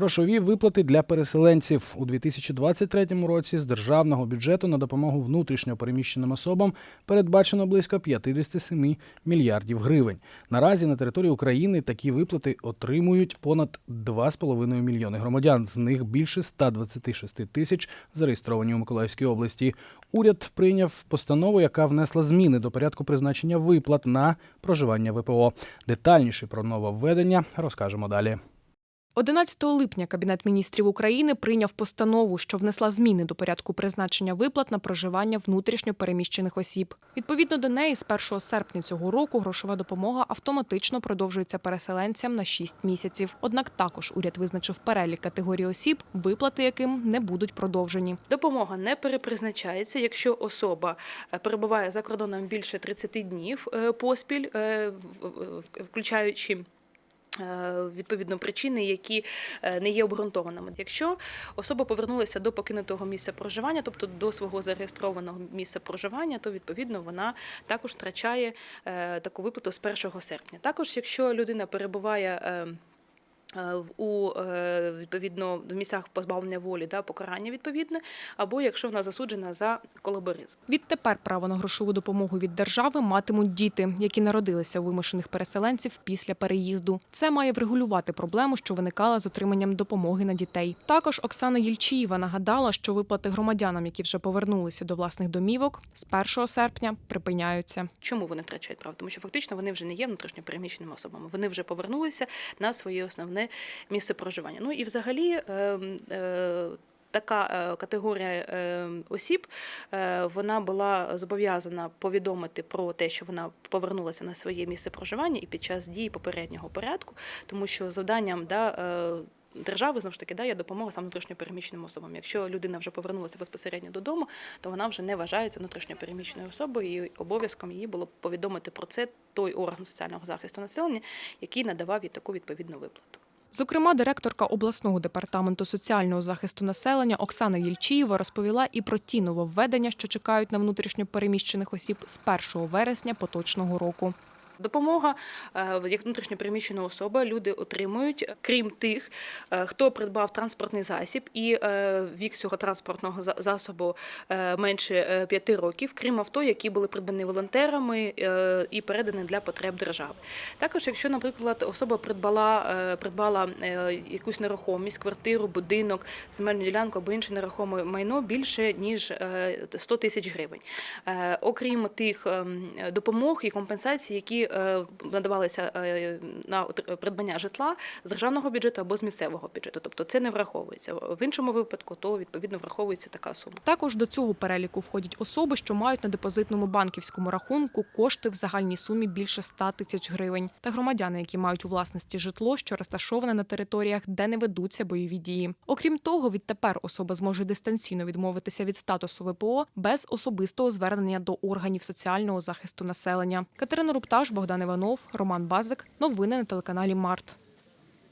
Грошові виплати для переселенців у 2023 році з державного бюджету на допомогу внутрішньо переміщеним особам передбачено близько 57 мільярдів гривень. Наразі на території України такі виплати отримують понад 2,5 мільйони громадян. З них більше 126 тисяч зареєстровані у Миколаївській області. Уряд прийняв постанову, яка внесла зміни до порядку призначення виплат на проживання ВПО. Детальніше про нововведення розкажемо далі. 11 липня Кабінет міністрів України прийняв постанову, що внесла зміни до порядку призначення виплат на проживання внутрішньо переміщених осіб. Відповідно до неї, з 1 серпня цього року грошова допомога автоматично продовжується переселенцям на 6 місяців. Однак також уряд визначив перелік категорій осіб, виплати яким не будуть продовжені. Допомога не перепризначається, якщо особа е, перебуває за кордоном більше 30 днів е, поспіль, е, включаючи. Е, Відповідно, причини, які е, не є обґрунтованими. Якщо особа повернулася до покинутого місця проживання, тобто до свого зареєстрованого місця проживання, то відповідно вона також втрачає е, таку виплату з 1 серпня. Також, якщо людина перебуває у е, відповідно в місцях позбавлення волі да, покарання відповідне, або якщо вона засуджена за колаборизм. Відтепер право на грошову допомогу від держави матимуть діти, які народилися у вимушених переселенців після переїзду. Це має врегулювати проблему, що виникала з отриманням допомоги на дітей. Також Оксана Єльчієва нагадала, що виплати громадянам, які вже повернулися до власних домівок, з 1 серпня припиняються. Чому вони втрачають право? Тому що фактично вони вже не є внутрішньо переміщеними особами. Вони вже повернулися на своє основне місце проживання. Ну і взагалі. Е, е, Така е, категорія е, осіб е, вона була зобов'язана повідомити про те, що вона повернулася на своє місце проживання і під час дії попереднього порядку, тому що завданням да, держави знову ж таки да, є допомога саме внутрішньо переміщеним особам. Якщо людина вже повернулася безпосередньо додому, то вона вже не вважається внутрішньо переміщеною особою, і обов'язком її було повідомити про це той орган соціального захисту населення, який надавав їй таку відповідну виплату. Зокрема, директорка обласного департаменту соціального захисту населення Оксана Єльчієва розповіла і про ті нововведення, що чекають на внутрішньо переміщених осіб з 1 вересня поточного року. Допомога е, як внутрішньо переміщена особа люди отримують, крім тих, е, хто придбав транспортний засіб і е, вік цього транспортного засобу менше 5 років, крім авто, які були придбані волонтерами і передані для потреб держави. Також, якщо, наприклад, особа придбала, придбала якусь нерухомість, квартиру, будинок, земельну ділянку або інше нерухоме майно більше ніж е, 100 тисяч гривень. Окрім тих ем, допомог і компенсацій, які надавалися е, на отр- придбання житла з державного бюджету або з місцевого бюджету, тобто це не враховується. В іншому випадку то відповідно враховується така сума. Також до цього переліку входять особи, що мають на депозитному банківському рахунку кошти в загальній сумі більше 100 тисяч гривень, та громадяни, які мають у власності житло, що розташоване на територіях, де не ведуться бойові дії. Окрім того, відтепер особа зможе дистанційно відмовитися від статусу ВПО без особистого звернення до органів соціального захисту населення. Катерина Рупташ, Богдан Іванов, Роман Базик. Новини на телеканалі Март.